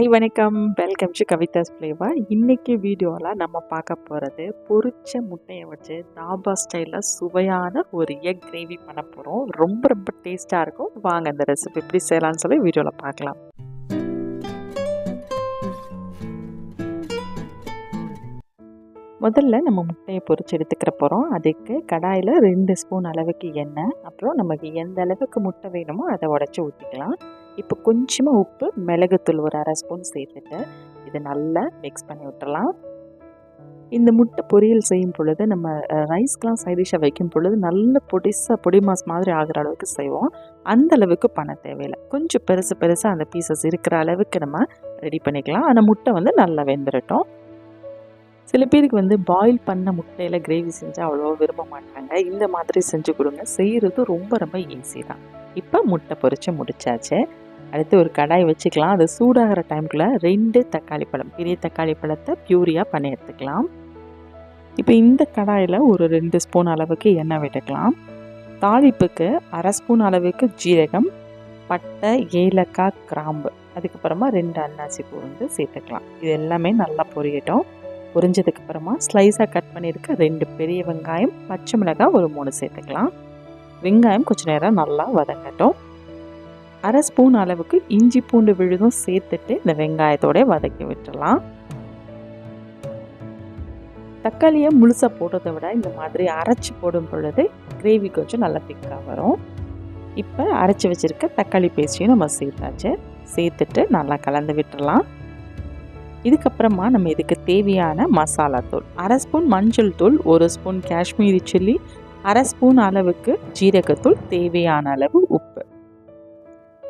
High வணக்கம். Welcome to Kavidas ஃப்ளேவா இன்றைக்கி வீடியோவில் நம்ம பார்க்க போகிறது பொரிச்ச முட்டையை வச்சு தாபா ஸ்டைலில் சுவையான ஒரு எக் கிரேவி பண்ண போகிறோம் ரொம்ப ரொம்ப டேஸ்ட்டாக இருக்கும். வாங்க அந்த ரெசிபி எப்படி செய்யலாம்னு சொல்லி வீடியோவில் பார்க்கலாம். முதல்ல நம்ம முட்டையை பொறிச்சு எடுத்துக்கிற போகிறோம் அதுக்கு கடாயில் ரெண்டு ஸ்பூன் அளவுக்கு எண்ணெய். அப்புறம் நமக்கு எந்த அளவுக்கு முட்டை வேணுமோ அதை உடச்சி ஊற்றிக்கலாம் இப்போ கொஞ்சமாக உப்பு மிளகுத்தூள் ஒரு அரை ஸ்பூன் சேர்த்துட்டு இதை நல்லா மிக்ஸ் பண்ணி விட்டுறலாம். இந்த முட்டை பொரியல் செய்யும் பொழுது நம்ம ரைஸ்க்கெலாம் சைடிஷாக வைக்கும் பொழுது நல்ல பொடிசாக பொடி மாஸ் மாதிரி ஆகிற அளவுக்கு செய்வோம். அந்த அளவுக்கு பண்ண தேவையில்லை. கொஞ்சம் பெருசு பெருசாக அந்த பீசஸ் இருக்கிற அளவுக்கு நம்ம ரெடி பண்ணிக்கலாம். அந்த முட்டை வந்து நல்லா வெந்துடட்டும் சில பேருக்கு வந்து பாயில் பண்ண முட்டையில் கிரேவி செஞ்சால் அவ்வளோ விரும்ப மாட்டாங்க. இந்த மாதிரி செஞ்சு கொடுங்க. செய்கிறது ரொம்ப ரொம்ப ஈஸி தான். இப்போ முட்டை பொரித்து முடிச்சாச்சு. அடுத்து ஒரு கடாய் வச்சுக்கலாம். அது சூடாகிற டைம்குள்ளே ரெண்டு தக்காளி பழம் பெரிய தக்காளி பழத்தை பியூரியாக பண்ணி எடுத்துக்கலாம் இப்போ இந்த கடாயில் ஒரு ரெண்டு ஸ்பூன் அளவுக்கு எண்ணெய் விட்டுக்கலாம். தாளிப்புக்கு அரை ஸ்பூன் அளவுக்கு ஜீரகம் பட்டை ஏலக்காய் கிராம்பு அதுக்கப்புறமா ரெண்டு அன்னாசி பூ வந்து சேர்த்துக்கலாம். இது எல்லாமே நல்லா பொரியட்டும். பொரிஞ்சதுக்கப்புறமா ஸ்லைஸாக கட் பண்ணியிருக்க ரெண்டு பெரிய வெங்காயம் பச்சை மிளகாய் ஒரு மூணு சேர்த்துக்கலாம். வெங்காயம் கொஞ்சம் நேரம் நல்லா வதங்கட்டும். அரை ஸ்பூன் அளவுக்கு இஞ்சி பூண்டு விழுதும் சேர்த்துட்டு இந்த வெங்காயத்தோட வதக்கி விட்டுடலாம். தக்காளியை முழுசாக போடுறதை விட இந்த மாதிரி அரைச்சி போடும் பொழுது கிரேவி கொஞ்சம் நல்லா திக்காக வரும். இப்போ அரைச்சி வச்சுருக்க தக்காளி பேஸ்ட்டையும் நம்ம சேர்த்தாச்சு. சேர்த்துட்டு நல்லா கலந்து விட்டுடலாம். இதுக்கப்புறமா நம்ம இதுக்கு தேவையான மசாலா தூள். அரை ஸ்பூன் மஞ்சள் தூள் ஒரு ஸ்பூன் காஷ்மீரி சில்லி அரை ஸ்பூன் அளவுக்கு ஜீரகத்தூள் தேவையான அளவு உப்பு.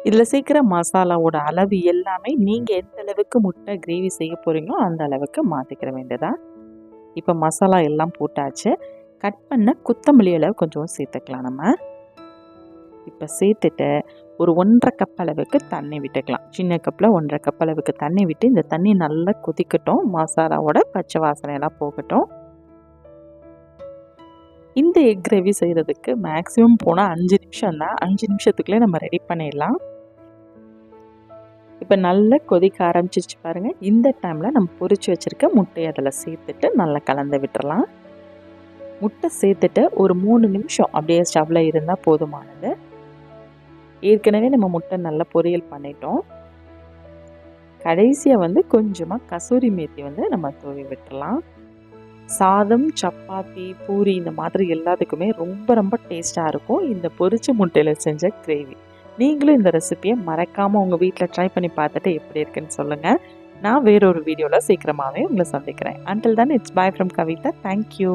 இதில் சேர்க்குற மசாலாவோட அளவு எல்லாமே நீங்கள் எந்த அளவுக்கு முட்டை கிரேவி செய்ய போகிறீங்களோ அந்த அளவுக்கு மாற்றிக்கிற வேண்டியதா இப்போ மசாலா எல்லாம் போட்டாச்சு. கட் பண்ண கொத்தமல்லி அளவு கொஞ்சம் சேர்த்துக்கலாம் நம்ம. இப்போ சேர்த்துட்டு ஒரு ஒன்றரை கப் அளவுக்கு தண்ணி விட்டுக்கலாம். சின்ன கப்பில் ஒன்றரை கப் அளவுக்கு தண்ணி விட்டு இந்த தண்ணி நல்லா கொதிக்கட்டும். மசாலாவோட பச்சை வாசனையெல்லாம் போகட்டும். இந்த எக் கிரேவி செய்கிறதுக்கு மேக்ஸிமம் போனால் அஞ்சு நிமிஷம் தான் அஞ்சு நிமிஷத்துக்குள்ளே நம்ம ரெடி பண்ணிடலாம். இப்போ நல்லா கொதிக்க ஆரம்பிச்சிருச்சு பாருங்கள் இந்த டைமில் நம்ம பொறிச்சு வச்சுருக்க முட்டையை அதில் சேர்த்துட்டு நல்லா கலந்து விட்டுறலாம். முட்டை சேர்த்துட்டு ஒரு மூணு நிமிஷம் அப்படியே ஸ்டவ்வில் இருந்தால் போதுமானது. ஏற்கனவே நம்ம முட்டை நல்லா பொரியல் பண்ணிட்டோம். கடைசியாக வந்து கொஞ்சமாக கசூரி மேத்தி வந்து நம்ம தூவி விட்டுடலாம் சாதம் சப்பாத்தி பூரி இந்த மாதிரி எல்லாத்துக்குமே ரொம்ப ரொம்ப டேஸ்ட்டாக இருக்கும். இந்த பொரிச்ச முட்டையில் செஞ்ச கிரேவி நீங்களும் இந்த ரெசிப்பியை மறக்காமல் உங்கள் வீட்டில் ட்ரை பண்ணி பார்த்துட்டு எப்படி இருக்குன்னு சொல்லுங்கள் நான் வேறொரு வீடியோவில் சீக்கிரமாகவே உங்களை சந்திக்கிறேன். Until then it's bye from Kavitha thank you